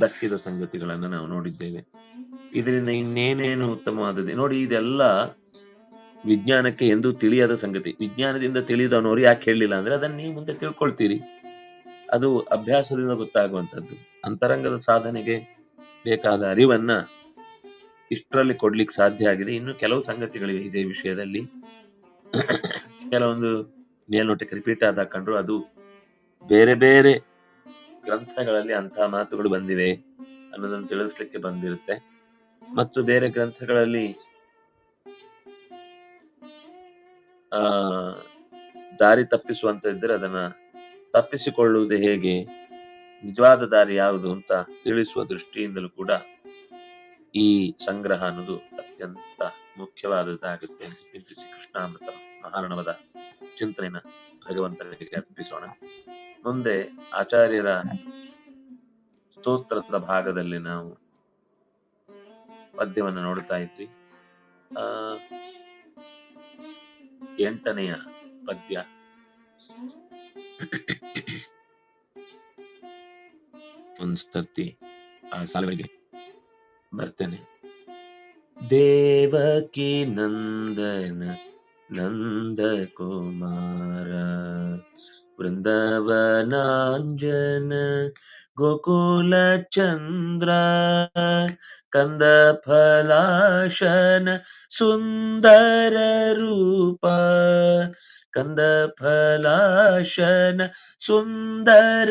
ದಕ್ಕಿದ ಸಂಗತಿಗಳನ್ನು ನಾವು ನೋಡಿದ್ದೇವೆ. ಇದರಿಂದ ಇನ್ನೇನೇನು ಉತ್ತಮವಾದದ್ದು, ನೋಡಿ ಇದೆಲ್ಲ ವಿಜ್ಞಾನಕ್ಕೆ ಎಂದೂ ತಿಳಿಯದ ಸಂಗತಿ. ವಿಜ್ಞಾನದಿಂದ ತಿಳಿದವನವರು ಯಾಕೆ ಹೇಳಲಿಲ್ಲ ಅಂದ್ರೆ ಅದನ್ನ ನೀವು ಮುಂದೆ ತಿಳ್ಕೊಳ್ತೀರಿ. ಅದು ಅಭ್ಯಾಸದಿಂದ ಗೊತ್ತಾಗುವಂಥದ್ದು. ಅಂತರಂಗದ ಸಾಧನೆಗೆ ಬೇಕಾದ ಅರಿವನ್ನ ಇಷ್ಟರಲ್ಲಿ ಕೊಡ್ಲಿಕ್ಕೆ ಸಾಧ್ಯ ಆಗಿದೆ. ಇನ್ನು ಕೆಲವು ಸಂಗತಿಗಳಿವೆ ಇದೇ ವಿಷಯದಲ್ಲಿ. ಕೆಲವೊಂದು ಮೇಲ್ನೋಟಕ್ಕೆ ರಿಪೀಟ್ ಆದ ಕಂಡ್ರು ಅದು ಬೇರೆ ಬೇರೆ ಗ್ರಂಥಗಳಲ್ಲಿ ಅಂತಹ ಮಾತುಗಳು ಬಂದಿವೆ ಅನ್ನೋದನ್ನು ತಿಳಿಸ್ಲಿಕ್ಕೆ ಬಂದಿರುತ್ತೆ. ಮತ್ತು ಬೇರೆ ಗ್ರಂಥಗಳಲ್ಲಿ, ಆ, ದಾರಿ ತಪ್ಪಿಸುವಂತ ಅದನ್ನ ತಪ್ಪಿಸಿಕೊಳ್ಳುವುದು ಹೇಗೆ, ನಿಜವಾದ ದಾರಿ ಯಾವುದು ಅಂತ ತಿಳಿಸುವ ದೃಷ್ಟಿಯಿಂದಲೂ ಕೂಡ ಈ ಸಂಗ್ರಹ ಅನ್ನೋದು ಅತ್ಯಂತ ಮುಖ್ಯವಾದದ್ದಾಗುತ್ತೆ ಕೃಷ್ಣಾಮೃತ ಮಹಾರಣವದ ಚಿಂತನೆನ ಭಗವಂತನಿಗೆ ಅರ್ಪಿಸೋಣ. ಮುಂದೆ ಆಚಾರ್ಯರ ಸ್ತೋತ್ರದ ಭಾಗದಲ್ಲಿ ನಾವು ಪದ್ಯವನ್ನು ನೋಡ್ತಾ ಇದ್ವಿ. ಆ, ಎಂಟನೆಯ ಪದ್ಯ. ಒಂದು ಸರ್ತಿ ಆ ಸಾಲುಗಳಿಗೆ ಬರ್ತೇನೆ. ದೇವಕಿ ನಂದನ ನಂದ ಕುಮಾರ वृन्दवनाञ्जन गोकुलचन्द्र कन्दफलाशन सुन्दररूप कन्दफलाशन सुन्दररूप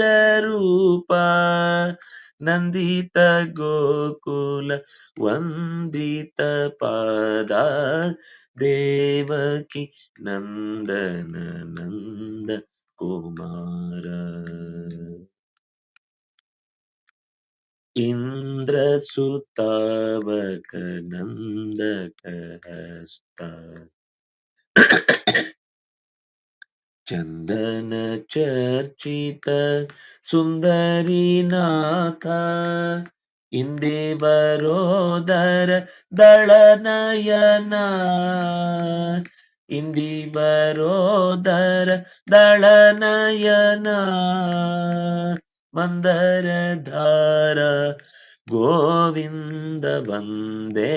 नन्दित गोकुल वन्दित पादा देवकी नन्दन नन्द ವಂದಿತ ಪಾದ ದೇವಕಿ ನಂದನ ನಂದ ಕುಮಾರ ಇಂದ್ರ ಸುತಾವಕ ನಂದಕ ಹಸ್ತ ಚಂದನ ಚರ್ಚಿತ ಸುಂದರಿನಾಥ ಇಂದೇ ಬರೋದರ ದಳನಯನ ಇಂದಿ ಬರೋದರ ದಳನಯನ ಮಂದರ ಧಾರ ಗೋವಿಂದ ವಂದೇ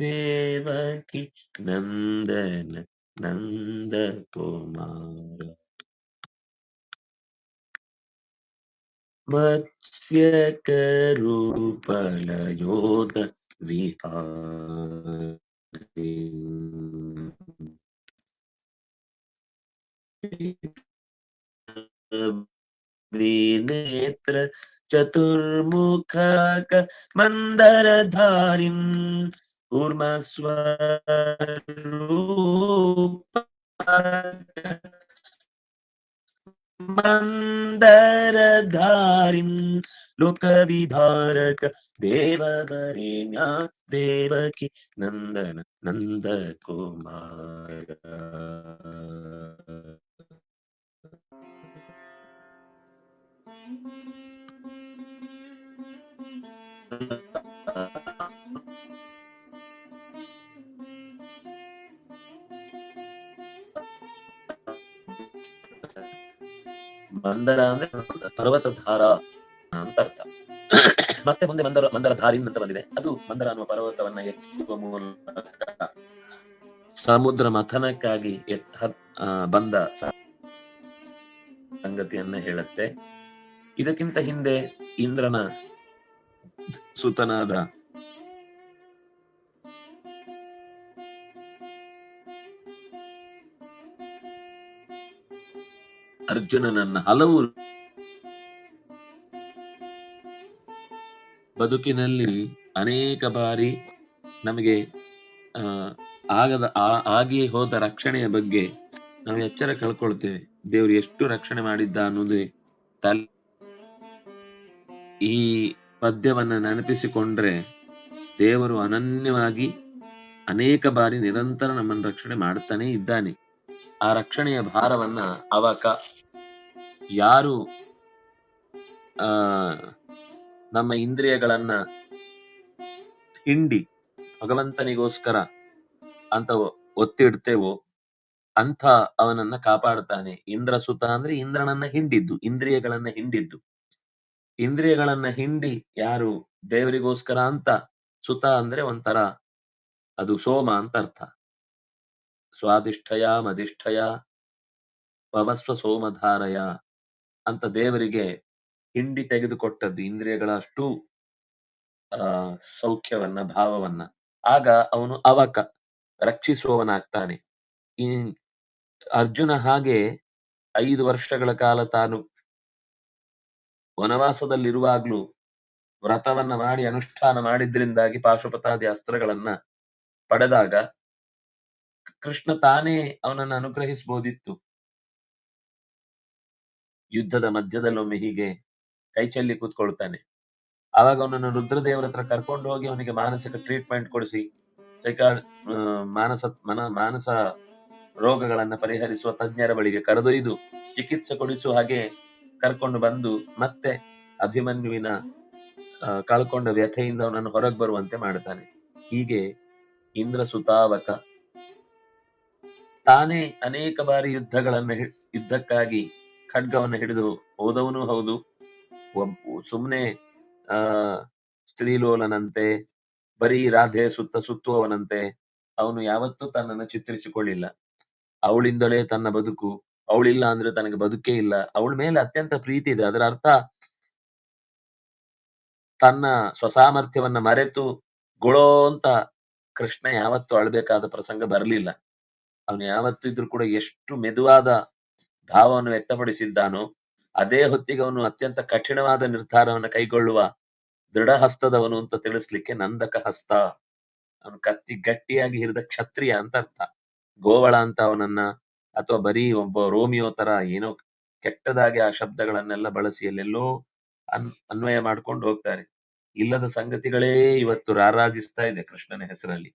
ದೇವಕಿ ನಂದನ ನಂದ നേത്ര ചതുർമുഖ മന്ദരധാരി മന്ദരധാരി ലോകവിധാരക ദേവകരേണ്യ ദേവകി നന്ദന നന്ദകുമാര ಮಂದರ ಅಂದ್ರೆ ಪರ್ವತಧಾರ ಅಂತ ಅರ್ಥ. ಮತ್ತೆ ಮುಂದೆ ಮಂದರ ಮಂದರ ಅಂತ ಬಂದಿದೆ. ಅದು ಮಂದರ ಅನ್ನುವ ಪರ್ವತವನ್ನ ಎತ್ತುವ ಮೂಲಕ ಸಮುದ್ರ ಮಥನಕ್ಕಾಗಿ ಎತ್ತ ಬಂದ ಸಂಗತಿಯನ್ನ ಹೇಳುತ್ತೆ. ಇದಕ್ಕಿಂತ ಹಿಂದೆ ಇಂದ್ರನ ಸುತನಾದ ಅರ್ಜುನನನ್ನ ಹಲವು ಬದುಕಿನಲ್ಲಿ ಅನೇಕ ಬಾರಿ ನಮಗೆ ಆಗದ ಆಗಿ ಹೋದ ರಕ್ಷಣೆಯ ಬಗ್ಗೆ ನಾವು ಎಚ್ಚರ ಕಳ್ಕೊಳ್ತೇವೆ. ದೇವರು ಎಷ್ಟು ರಕ್ಷಣೆ ಮಾಡಿದ್ದ ಅನ್ನೋದೇ ತಲೆ ಈ ಪದ್ಯವನ್ನು ನೆನಪಿಸಿಕೊಂಡ್ರೆ ದೇವರು ಅನನ್ಯವಾಗಿ ಅನೇಕ ಬಾರಿ ನಿರಂತರ ನಮ್ಮನ್ನು ರಕ್ಷಣೆ ಮಾಡ್ತಾನೆ ಇದ್ದಾನೆ. ಆ ರಕ್ಷಣೆಯ ಭಾರವನ್ನ ಅವಕ ಯಾರು, ಆ, ನಮ್ಮ ಇಂದ್ರಿಯಗಳನ್ನ ಹಿಂಡಿ ಭಗವಂತನಿಗೋಸ್ಕರ ಅಂತ ಒತ್ತಿಡ್ತೇವೋ, ಅಂಥ ಅವನನ್ನ ಕಾಪಾಡ್ತಾನೆ. ಇಂದ್ರ ಸುತ ಅಂದ್ರೆ ಇಂದ್ರನನ್ನ ಹಿಂಡಿದ್ದು, ಇಂದ್ರಿಯಗಳನ್ನ ಹಿಂಡಿದ್ದು. ಇಂದ್ರಿಯಗಳನ್ನ ಹಿಂಡಿ ಯಾರು ದೇವರಿಗೋಸ್ಕರ ಅಂತ ಸುತ ಅಂದ್ರೆ ಒಂಥರ ಅದು ಸೋಮ ಅಂತ ಅರ್ಥ. ಸ್ವಾದಿಷ್ಠಯ ಮಧಿಷ್ಠಯ ಪವಸ್ವ ಸೋಮಧಾರಯ ಅಂತ ದೇವರಿಗೆ ಹಿಂಡಿ ತೆಗೆದುಕೊಟ್ಟದ್ದು ಇಂದ್ರಿಯಗಳ ಅಷ್ಟು ಆ, ಸೌಖ್ಯವನ್ನ, ಭಾವವನ್ನ. ಆಗ ಅವನು ಅವಕ, ರಕ್ಷಿಸುವವನಾಗ್ತಾನೆ. ಈ ಅರ್ಜುನ ಹಾಗೆ ಐದು ವರ್ಷಗಳ ಕಾಲ ತಾನು ವನವಾಸದಲ್ಲಿರುವಾಗ್ಲೂ ವ್ರತವನ್ನ ಮಾಡಿ ಅನುಷ್ಠಾನ ಮಾಡಿದ್ರಿಂದಾಗಿ ಪಾಶುಪತಾದಿ ಅಸ್ತ್ರಗಳನ್ನ ಪಡೆದಾಗ ಕೃಷ್ಣ ತಾನೇ ಅವನನ್ನು ಅನುಗ್ರಹಿಸಬಹುದಿತ್ತು ಯುದ್ಧದ ಮಧ್ಯದಲ್ಲೊಮ್ಮೆ ಹೀಗೆ ಕೈ ಚೆಲ್ಲಿ ಕೂತ್ಕೊಳ್ತಾನೆ. ಆವಾಗ ಅವನನ್ನು ರುದ್ರದೇವರ ಹತ್ರ ಕರ್ಕೊಂಡು ಹೋಗಿ ಅವನಿಗೆ ಮಾನಸಿಕ ಟ್ರೀಟ್ಮೆಂಟ್ ಕೊಡಿಸಿ ಸೈಕಾ ಮಾನಸ ಮನ ಮಾನಸ ರೋಗಗಳನ್ನ ಪರಿಹರಿಸುವ ತಜ್ಞರ ಬಳಿಗೆ ಕರೆದೊಯ್ದು ಚಿಕಿತ್ಸೆ ಕೊಡಿಸುವ ಹಾಗೆ ಕರ್ಕೊಂಡು ಬಂದು ಮತ್ತೆ ಅಭಿಮನ್ಯುವಿನ ಕಳ್ಕೊಂಡ ವ್ಯಥೆಯಿಂದ ಅವನನ್ನು ಹೊರಗೆ ಬರುವಂತೆ ಮಾಡ್ತಾನೆ ಹೀಗೆ ಇಂದ್ರ ಸುತಾವಕ ತಾನೇ ಅನೇಕ ಬಾರಿ ಯುದ್ಧಗಳನ್ನು ಯುದ್ಧಕ್ಕಾಗಿ ಖಡ್ಗವನ್ನು ಹಿಡಿದು ಹೋದವನು ಹೌದು. ಸುಮ್ನೆ, ಆ, ಸ್ತ್ರೀಲೋಲನಂತೆ, ಬರೀ ರಾಧೆ ಸುತ್ತ ಸುತ್ತುವವನಂತೆ, ಅವನು ಯಾವತ್ತೂ ತನ್ನನ್ನು ಚಿತ್ರಿಸಿಕೊಳ್ಳಿಲ್ಲ. ಅವಳಿಂದಲೇ ತನ್ನ ಬದುಕು ಅವಳಿಲ್ಲ ಅಂದ್ರೆ ತನಗೆ ಬದುಕೇ ಇಲ್ಲ. ಅವಳ ಮೇಲೆ ಅತ್ಯಂತ ಪ್ರೀತಿ ಇದೆ. ಅದರ ಅರ್ಥ, ತನ್ನ ಸ್ವಸಾಮರ್ಥ್ಯವನ್ನ ಮರೆತು ಗುಳೋ ಅಂತ ಕೃಷ್ಣ ಯಾವತ್ತೂ ಅಳ್ಬೇಕಾದ ಪ್ರಸಂಗ ಬರಲಿಲ್ಲ. ಅವನು ಯಾವತ್ತು ಇದ್ರೂ ಕೂಡ ಎಷ್ಟು ಮೆದುವಾದ ಭಾವವನ್ನು ವ್ಯಕ್ತಪಡಿಸಿದ್ದಾನೋ, ಅದೇ ಹೊತ್ತಿಗೆ ಅವನು ಅತ್ಯಂತ ಕಠಿಣವಾದ ನಿರ್ಧಾರವನ್ನು ಕೈಗೊಳ್ಳುವ ದೃಢ ಹಸ್ತದವನು ಅಂತ ತಿಳಿಸ್ಲಿಕ್ಕೆ ನಂದಕ ಹಸ್ತ. ಅವನು ಕತ್ತಿ ಗಟ್ಟಿಯಾಗಿ ಹಿರಿದ ಕ್ಷತ್ರಿಯ ಅಂತ ಅರ್ಥ. ಗೋವಳ ಅಂತ ಅವನನ್ನ ಅಥವಾ ಬರೀ ಒಬ್ಬ ರೋಮಿಯೋ ತರ ಏನೋ ಕೆಟ್ಟದಾಗಿ ಆ ಶಬ್ದಗಳನ್ನೆಲ್ಲ ಬಳಸಿ ಎಲ್ಲೆಲ್ಲೋ ಅನ್, ಅನ್ವಯ ಮಾಡ್ಕೊಂಡು ಹೋಗ್ತಾರೆ. ಇಲ್ಲದ ಸಂಗತಿಗಳೇ ಇವತ್ತು ರಾರಾಜಿಸ್ತಾ ಇದೆ ಕೃಷ್ಣನ ಹೆಸರಲ್ಲಿ.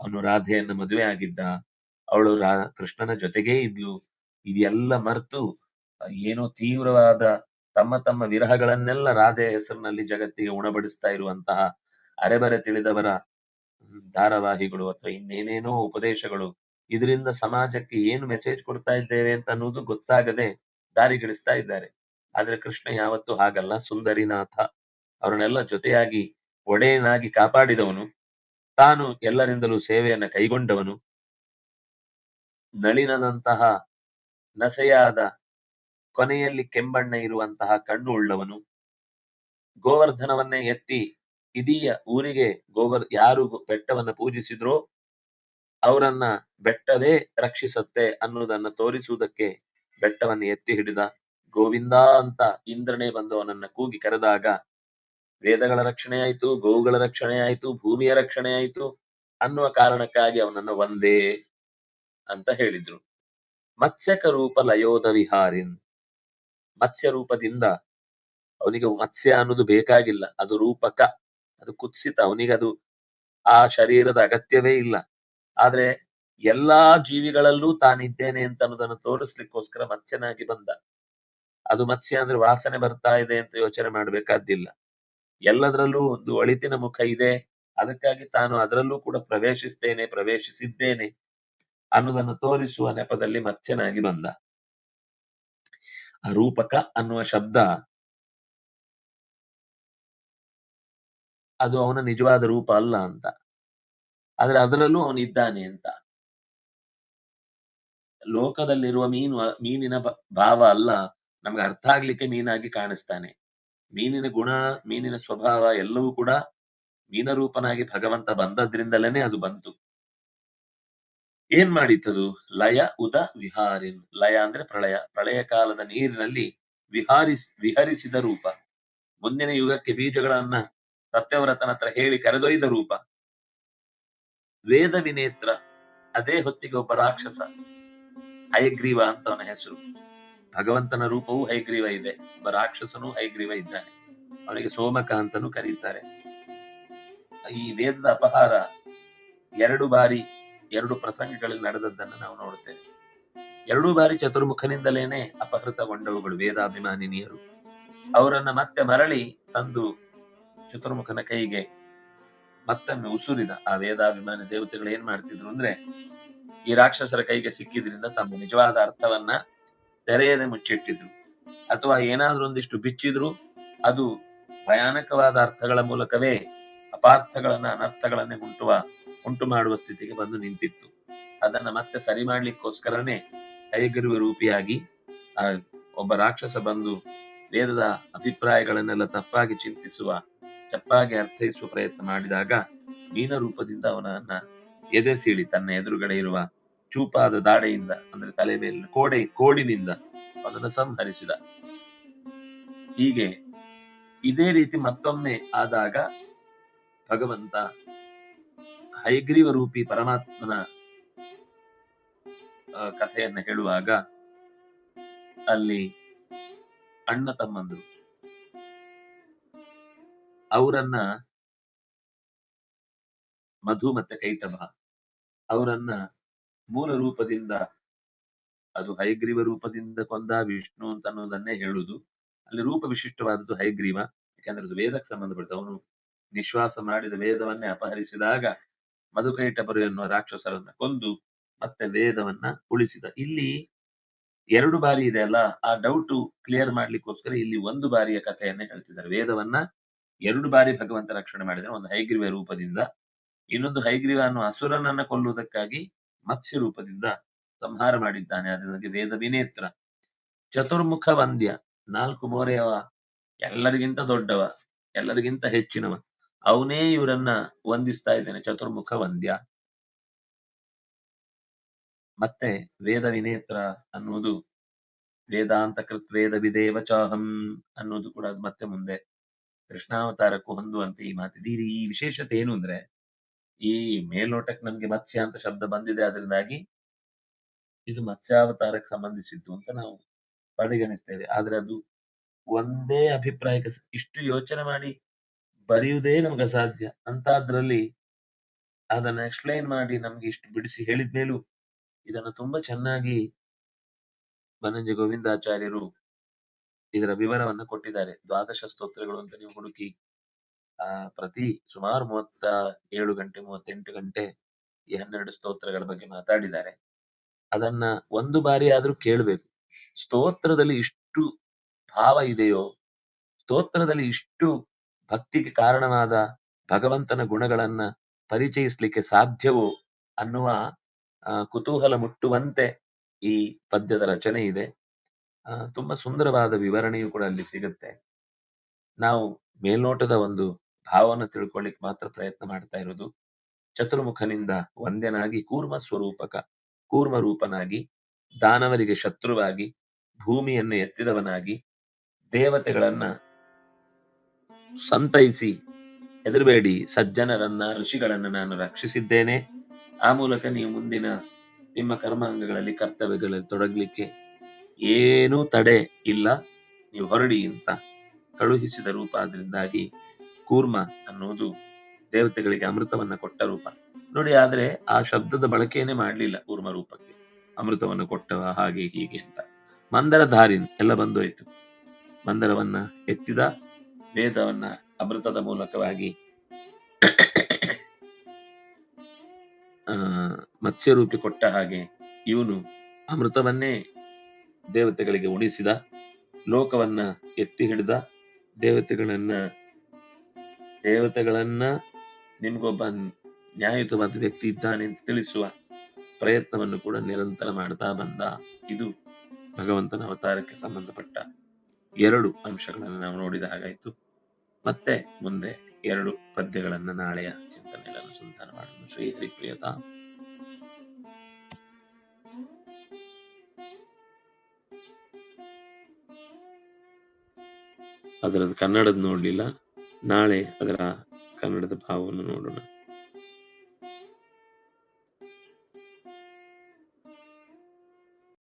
ಅವನು ರಾಧೆಯನ್ನು ಮದುವೆ ಆಗಿದ್ದ, ಅವಳು ರಾ, ಕೃಷ್ಣನ ಜೊತೆಗೇ ಇದ್ಲು. ಇದೆಲ್ಲ ಮರೆತು ಏನೋ ತೀವ್ರವಾದ ತಮ್ಮ ತಮ್ಮ ವಿರಹಗಳನ್ನೆಲ್ಲ ರಾಧೆಯ ಹೆಸರಿನಲ್ಲಿ ಜಗತ್ತಿಗೆ ಉಣಬಡಿಸ್ತಾ ಇರುವಂತಹ ಅರೆಬರೆ ತಿಳಿದವರ ಧಾರಾವಾಹಿಗಳು ಅಥವಾ ಇನ್ನೇನೇನೋ ಉಪದೇಶಗಳು ಇದರಿಂದ ಸಮಾಜಕ್ಕೆ ಏನು ಮೆಸೇಜ್ ಕೊಡ್ತಾ ಇದ್ದೇವೆ ಅಂತ ಅನ್ನೋದು ಗೊತ್ತಾಗದೆ ದಾರಿಗಿಳಿಸ್ತಾ ಇದ್ದಾರೆ. ಆದ್ರೆ ಕೃಷ್ಣ ಯಾವತ್ತೂ ಹಾಗಲ್ಲ. ಸುಂದರಿನಾಥ ಅವರನ್ನೆಲ್ಲ ಜೊತೆಯಾಗಿ ಒಡೆಯನಾಗಿ ಕಾಪಾಡಿದವನು. ತಾನು ಎಲ್ಲರಿಂದಲೂ ಸೇವೆಯನ್ನು ಕೈಗೊಂಡವನು. ನಳಿನದಂತಹ ನಸೆಯಾದ ಕೊನೆಯಲ್ಲಿ ಕೆಂಬಣ್ಣ ಇರುವಂತಹ ಕಣ್ಣು ಉಳ್ಳವನು. ಗೋವರ್ಧನವನ್ನೇ ಎತ್ತಿ ಇದೀಯ ಊರಿಗೆ ಗೋವರ್ ಯಾರು ಬೆಟ್ಟವನ್ನು ಪೂಜಿಸಿದ್ರೋ ಅವರನ್ನ ಬೆಟ್ಟದೇ ರಕ್ಷಿಸತ್ತೆ ಅನ್ನುವುದನ್ನ ತೋರಿಸುವುದಕ್ಕೆ ಬೆಟ್ಟವನ್ನು ಎತ್ತಿ ಹಿಡಿದ ಗೋವಿಂದ ಅಂತ ಇಂದ್ರನೇ ಬಂದು ಅವನನ್ನ ಕೂಗಿ ಕರೆದಾಗ, ವೇದಗಳ ರಕ್ಷಣೆ ಆಯ್ತು, ಗೋವುಗಳ ರಕ್ಷಣೆ ಆಯ್ತು, ಭೂಮಿಯ ರಕ್ಷಣೆ ಆಯ್ತು ಅನ್ನುವ ಕಾರಣಕ್ಕಾಗಿ ಅವನನ್ನ ಒಂದೇ ಅಂತ ಹೇಳಿದ್ರು. ಮತ್ಸ್ಯಕ ರೂಪ ಲಯೋಧ ವಿಹಾರಿನ್. ಮತ್ಸ್ಯ ರೂಪದಿಂದ ಅವನಿಗೆ ಮತ್ಸ್ಯ ಅನ್ನೋದು ಬೇಕಾಗಿಲ್ಲ, ಅದು ರೂಪಕ, ಅದು ಕುತ್ಸಿತ ಅವನಿಗೆ ಅದು ಆ ಶರೀರದ ಅಗತ್ಯವೇ ಇಲ್ಲ. ಆದ್ರೆ ಎಲ್ಲಾ ಜೀವಿಗಳಲ್ಲೂ ತಾನಿದ್ದೇನೆ ಅಂತ ಅನ್ನೋದನ್ನು ತೋರಿಸ್ಲಿಕ್ಕೋಸ್ಕರ ಮತ್ಸ್ಯನಾಗಿ ಬಂದ. ಅದು ಮತ್ಸ್ಯ ಅಂದ್ರೆ ವಾಸನೆ ಬರ್ತಾ ಇದೆ ಅಂತ ಯೋಚನೆ ಮಾಡ್ಬೇಕಾದ್ದಿಲ್ಲ. ಎಲ್ಲದರಲ್ಲೂ ಒಂದು ಒಳಿತಿನ ಮುಖ ಇದೆ. ಅದಕ್ಕಾಗಿ ತಾನು ಅದರಲ್ಲೂ ಕೂಡ ಪ್ರವೇಶಿಸ್ತೇನೆ, ಪ್ರವೇಶಿಸಿದ್ದೇನೆ ಅನ್ನೋದನ್ನು ತೋರಿಸುವ ನೆಪದಲ್ಲಿ ಮತ್ಸ್ಯನಾಗಿ ಬಂದ. ರೂಪಕ ಅನ್ನುವ ಶಬ್ದ ಅದು ಅವನ ನಿಜವಾದ ರೂಪ ಅಲ್ಲ ಅಂತ. ಆದ್ರೆ ಅದರಲ್ಲೂ ಅವನು ಇದ್ದಾನೆ ಅಂತ. ಲೋಕದಲ್ಲಿರುವ ಮೀನು, ಮೀನಿನ ಭಾವ ಅಲ್ಲ, ನಮ್ಗೆ ಅರ್ಥ ಆಗ್ಲಿಕ್ಕೆ ಮೀನಾಗಿ ಕಾಣಿಸ್ತಾನೆ. ಮೀನಿನ ಗುಣ, ಮೀನಿನ ಸ್ವಭಾವ ಎಲ್ಲವೂ ಕೂಡ ಮೀನರೂಪನಾಗಿ ಭಗವಂತ ಬಂದದ್ರಿಂದಲೇನೆ ಅದು ಬಂತು. ಏನ್ ಮಾಡಿತದು? ಲಯ ಉದ ವಿಹಾರಿನ್. ಲಯ ಅಂದ್ರೆ ಪ್ರಳಯ. ಪ್ರಳಯ ಕಾಲದ ನೀರಿನಲ್ಲಿ ವಿಹಾರಿಸ್ ವಿಹರಿಸಿದ ರೂಪ. ಮುಂದಿನ ಯುಗಕ್ಕೆ ಬೀಜಗಳನ್ನ ಸತ್ಯವ್ರತನ ಹತ್ರ ಹೇಳಿ ಕರೆದೊಯ್ದ ರೂಪ. ವೇದ ವಿನೇತ್ರ ಅದೇ ಹೊತ್ತಿಗೆ ಒಬ್ಬ ರಾಕ್ಷಸ, ಹಯಗ್ರೀವ ಅಂತ ಅವನ ಹೆಸರು. ಭಗವಂತನ ರೂಪವೂ ಹೈಗ್ರೀವ ಇದೆ, ಒಬ್ಬ ರಾಕ್ಷಸನೂ ಹೈಗ್ರೀವ ಇದ್ದಾನೆ. ಅವನಿಗೆ ಸೋಮಕ ಅಂತಾನೂ ಕರೀತಾರೆ. ಈ ವೇದದ ಅಪಹಾರ ಎರಡು ಬಾರಿ, ಎರಡು ಪ್ರಸಂಗಗಳಲ್ಲಿ ನಡೆದದ್ದನ್ನು ನಾವು ನೋಡುತ್ತೇವೆ ಎರಡೂ ಬಾರಿ ಚತುರ್ಮುಖನಿಂದಲೇನೆ ಅಪಹೃತಗೊಂಡವುಗಳು ವೇದಾಭಿಮಾನಿನಿಯರು. ಅವರನ್ನ ಮತ್ತೆ ಮರಳಿ ತಂದು ಚತುರ್ಮುಖನ ಕೈಗೆ ಮತ್ತೊಮ್ಮೆ ಉಸುರಿದ ಆ ವೇದಾಭಿಮಾನಿ ದೇವತೆಗಳು ಏನ್ ಮಾಡ್ತಿದ್ರು ಅಂದ್ರೆ ಈ ರಾಕ್ಷಸರ ಕೈಗೆ ಸಿಕ್ಕಿದ್ರಿಂದ ತಮ್ಮ ನಿಜವಾದ ಅರ್ಥವನ್ನ ತೆರೆಯದೆ ಮುಚ್ಚಿಟ್ಟಿದ್ರು. ಅಥವಾ ಏನಾದ್ರೂ ಒಂದಿಷ್ಟು ಬಿಚ್ಚಿದ್ರು, ಅದು ಭಯಾನಕವಾದ ಅರ್ಥಗಳ ಮೂಲಕವೇ ಅಪಾರ್ಥಗಳನ್ನ, ಅನರ್ಥಗಳನ್ನೇ ಉಂಟುವ ಉಂಟು ಮಾಡುವ ಸ್ಥಿತಿಗೆ ಬಂದು ನಿಂತಿತ್ತು. ಅದನ್ನ ಮತ್ತೆ ಸರಿ ಮಾಡ್ಲಿಕ್ಕೋಸ್ಕರನೇ ಕೈಗರುವ ರೂಪಿಯಾಗಿ, ಆ, ಒಬ್ಬ ರಾಕ್ಷಸ ಬಂದು ವೇದದ ಅಭಿಪ್ರಾಯಗಳನ್ನೆಲ್ಲ ತಪ್ಪಾಗಿ ಚಿಂತಿಸುವ ತಪ್ಪಾಗಿ ಅರ್ಥೈಸುವ ಪ್ರಯತ್ನ ಮಾಡಿದಾಗ ಮೀನ ರೂಪದಿಂದ ಅವನನ್ನ ಎದೆ ಸೀಳಿ ತನ್ನ ಎದುರುಗಡೆ ಇರುವ ಚೂಪಾದ ದಾಡೆಯಿಂದ, ಅಂದ್ರೆ ತಲೆ ಮೇಲಿನ ಕೋಡೆ, ಕೋಡಿನಿಂದ ಅದನ್ನು ಸಂಹರಿಸಿದ. ಹೀಗೆ ಇದೇ ರೀತಿ ಮತ್ತೊಮ್ಮೆ ಆದಾಗ ಭಗವಂತ ಹೈಗ್ರೀವ ರೂಪಿ ಪರಮಾತ್ಮನ ಕಥೆಯನ್ನ ಹೇಳುವಾಗ ಅಲ್ಲಿ ಅಣ್ಣ ತಮ್ಮಂದ್ರು ಅವರನ್ನ ಮಧು ಮತ್ತೆ ಕೈತಭ ಅವರನ್ನ ಮೂಲ ರೂಪದಿಂದ, ಅದು ಹೈಗ್ರೀವ ರೂಪದಿಂದ ಕೊಂದ ವಿಷ್ಣು ಅಂತ ಅನ್ನೋದನ್ನೇ ಹೇಳುದು. ಅಲ್ಲಿ ರೂಪ ವಿಶಿಷ್ಟವಾದದ್ದು ಹೈಗ್ರೀವ ಯಾಕಂದ್ರೆ ಅದು ವೇದಕ್ಕೆ ಸಂಬಂಧಪಟ್ಟ ಅವನು ನಿಶ್ವಾಸ ಮಾಡಿದ ವೇದವನ್ನೇ ಅಪಹರಿಸಿದಾಗ ಮಧುಕೈಟಭರು ಎನ್ನುವ ರಾಕ್ಷಸರನ್ನ ಕೊಂದು ಮತ್ತೆ ವೇದವನ್ನ ಉಳಿಸಿದ. ಇಲ್ಲಿ ಎರಡು ಬಾರಿ ಇದೆ ಅಲ್ಲ, ಆ ಡೌಟ್ ಕ್ಲಿಯರ್ ಮಾಡ್ಲಿಕ್ಕೋಸ್ಕರ ಇಲ್ಲಿ ಒಂದು ಬಾರಿಯ ಕಥೆಯನ್ನೇ ಹೇಳ್ತಿದ್ದಾರೆ. ವೇದವನ್ನ ಎರಡು ಬಾರಿ ಭಗವಂತ ರಕ್ಷಣೆ ಮಾಡಿದರೆ ಒಂದು ಹೈಗ್ರೀವ ರೂಪದಿಂದ ಇನ್ನೊಂದು ಹೈಗ್ರೀವ ಅನ್ನು ಅಸುರನನ್ನ ಕೊಲ್ಲುವುದಕ್ಕಾಗಿ ಮತ್ಸ್ಯ ರೂಪದಿಂದ ಸಂಹಾರ ಮಾಡಿದ್ದಾನೆ. ಅದಕ್ಕೆ ವೇದ ವಿನೇತ್ರ. ಚತುರ್ಮುಖ ವಂದ್ಯ. ನಾಲ್ಕು ಮೋರೆಯವ. ಎಲ್ಲರಿಗಿಂತ ದೊಡ್ಡವ. ಎಲ್ಲರಿಗಿಂತ ಹೆಚ್ಚಿನವ. ಅವನೇ ಇವರನ್ನ ವಂದಿಸ್ತಾ ಇದ್ದಾನೆ. ಚತುರ್ಮುಖ ವಂದ್ಯ. ಮತ್ತೆ ವೇದ ವಿನೇತ್ರ ಅನ್ನುವುದು ವೇದಾಂತ ಕೃತ್ ವೇದ ವಿದೇವ ಚಾಹಂ ಅನ್ನೋದು ಕೂಡ ಮತ್ತೆ ಮುಂದೆ. ಕೃಷ್ಣಾವತಾರಕ್ಕೂ ಹೊಂದುವಂತೆ ಈ ಮಾತಿದೆ ಈ ಈ ವಿಶೇಷತೆ ಏನು ಅಂದ್ರೆ, ಈ ಮೇಲ್ನೋಟಕ್ಕೆ ನಮ್ಗೆ ಮತ್ಸ್ಯ ಅಂತ ಶಬ್ದ ಬಂದಿದೆ ಅದರಿಂದಾಗಿ ಇದು ಮತ್ಸ್ಯಾವತಾರಕ್ಕೆ ಸಂಬಂಧಿಸಿದ್ದು ಅಂತ ನಾವು ಪರಿಗಣಿಸ್ತೇವೆ. ಆದ್ರೆ ಅದು ಒಂದೇ ಅಭಿಪ್ರಾಯಕ್ಕೆ ಇಷ್ಟು ಯೋಚನೆ ಮಾಡಿ ಬರೆಯುವುದೇ ನಮ್ಗೆ ಅಸಾಧ್ಯ. ಅಂತದ್ರಲ್ಲಿ ಅದನ್ನ ಎಕ್ಸ್ಪ್ಲೈನ್ ಮಾಡಿ ನಮ್ಗೆ ಇಷ್ಟು ಬಿಡಿಸಿ ಹೇಳಿದ್ಮೇಲೂ ಇದನ್ನ ತುಂಬಾ ಚೆನ್ನಾಗಿ ಬನಂಜ ಗೋವಿಂದಾಚಾರ್ಯರು ಇದರ ವಿವರವನ್ನು ಕೊಟ್ಟಿದ್ದಾರೆ. ದ್ವಾದಶ ಸ್ತೋತ್ರಗಳು ಅಂತ ನೀವು ಹುಡುಕಿ ಆ ಪ್ರತಿ ಸುಮಾರು ಮೂವತ್ತ ಏಳು ಗಂಟೆ ಮೂವತ್ತೆಂಟು ಗಂಟೆ ಈ ಹನ್ನೆರಡು ಸ್ತೋತ್ರಗಳ ಬಗ್ಗೆ ಮಾತಾಡಿದ್ದಾರೆ. ಅದನ್ನ ಒಂದು ಬಾರಿ ಆದ್ರೂ ಕೇಳಬೇಕು. ಸ್ತೋತ್ರದಲ್ಲಿ ಇಷ್ಟು ಭಾವ ಇದೆಯೋ ಸ್ತೋತ್ರದಲ್ಲಿ ಇಷ್ಟು ಭಕ್ತಿಗೆ ಕಾರಣವಾದ ಭಗವಂತನ ಗುಣಗಳನ್ನ ಪರಿಚಯಿಸ್ಲಿಕ್ಕೆ ಸಾಧ್ಯವೋ ಅನ್ನುವ ಕುತೂಹಲ ಮುಟ್ಟುವಂತೆ ಈ ಪದ್ಯದ ರಚನೆ ಇದೆ. ತುಂಬಾ ಸುಂದರವಾದ ವಿವರಣೆಯು ಕೂಡ ಅಲ್ಲಿ ಸಿಗುತ್ತೆ. ನಾವು ಮೇಲ್ನೋಟದ ಒಂದು ಭಾವವನ್ನು ತಿಳ್ಕೊಳ್ಳಿಕ್ಕೆ ಮಾತ್ರ ಪ್ರಯತ್ನ ಮಾಡ್ತಾ ಇರೋದು. ಚತುರ್ಮುಖನಿಂದ ವಂದ್ಯನಾಗಿ ಕೂರ್ಮ ಸ್ವರೂಪಕ, ಕೂರ್ಮ ರೂಪನಾಗಿ, ದಾನವರಿಗೆ ಶತ್ರುವಾಗಿ, ಭೂಮಿಯನ್ನು ಎತ್ತಿದವನಾಗಿ, ದೇವತೆಗಳನ್ನ ಸಂತೈಸಿ, ಹೆದರಬೇಡಿ, ಸಜ್ಜನರನ್ನ, ಋಷಿಗಳನ್ನ ನಾನು ರಕ್ಷಿಸಿದ್ದೇನೆ. ಆ ಮೂಲಕ ನೀವು ಮುಂದಿನ ನಿಮ್ಮ ಕರ್ಮಾಂಗಗಳಲ್ಲಿ, ಕರ್ತವ್ಯಗಳಲ್ಲಿ ತೊಡಗಲಿಕ್ಕೆ ಏನೂ ತಡೆ ಇಲ್ಲ. ನೀವು ಹೊರಡಿ ಅಂತ ಕಳುಹಿಸಿದ ರೂಪ ಅದರಿಂದಾಗಿ ಕೂರ್ಮ ಅನ್ನೋದು ದೇವತೆಗಳಿಗೆ ಅಮೃತವನ್ನ ಕೊಟ್ಟ ರೂಪ. ನೋಡಿ, ಆದ್ರೆ ಆ ಶಬ್ದದ ಬಳಕೆಯೇ ಮಾಡ್ಲಿಲ್ಲ ಕೂರ್ಮ ರೂಪಕ್ಕೆ. ಅಮೃತವನ್ನು ಕೊಟ್ಟವ ಹಾಗೆ ಹೀಗೆ ಅಂತ. ಮಂದರ ಧಾರಿನ್, ಎಲ್ಲ ಬಂದೋಯ್ತು. ಮಂದರವನ್ನ ಎತ್ತಿದ, ವೇದವನ್ನ ಅಮೃತದ ಮೂಲಕವಾಗಿ ಆ, ಮತ್ಸ್ಯರೂಪಿ ಕೊಟ್ಟ ಹಾಗೆ ಇವನು ಅಮೃತವನ್ನೇ ದೇವತೆಗಳಿಗೆ ಉಣಿಸಿದ, ಲೋಕವನ್ನ ಎತ್ತಿ ಹಿಡಿದ ದೇವತೆಗಳನ್ನ ದೇವತೆಗಳನ್ನ ನಿಮ್ಗೊಬ್ಬ ನ್ಯಾಯಯುತವಾದ ವ್ಯಕ್ತಿ ಇದ್ದಾನೆ ಅಂತ ತಿಳಿಸುವ ಪ್ರಯತ್ನವನ್ನು ಕೂಡ ನಿರಂತರ ಮಾಡ್ತಾ ಬಂದ. ಇದು ಭಗವಂತನ ಅವತಾರಕ್ಕೆ ಸಂಬಂಧಪಟ್ಟ ಎರಡು ಅಂಶಗಳನ್ನು ನಾವು ನೋಡಿದ ಹಾಗಾಯ್ತು. ಮತ್ತೆ ಮುಂದೆ ಎರಡು ಪದ್ಯಗಳನ್ನ ನಾಳೆಯ ಚಿಂತನೆಗಳನ್ನು ಸಂಧಾನ ಮಾಡೋಣ ಶ್ರೀ ಹರಿಪ್ರಿಯತಾ ಅದರದ್ದು ಕನ್ನಡದ ನೋಡ್ಲಿಲ್ಲ. ನಾಳೆ ಅದರ ಕನ್ನಡದ ಭಾವವನ್ನು ನೋಡೋಣ.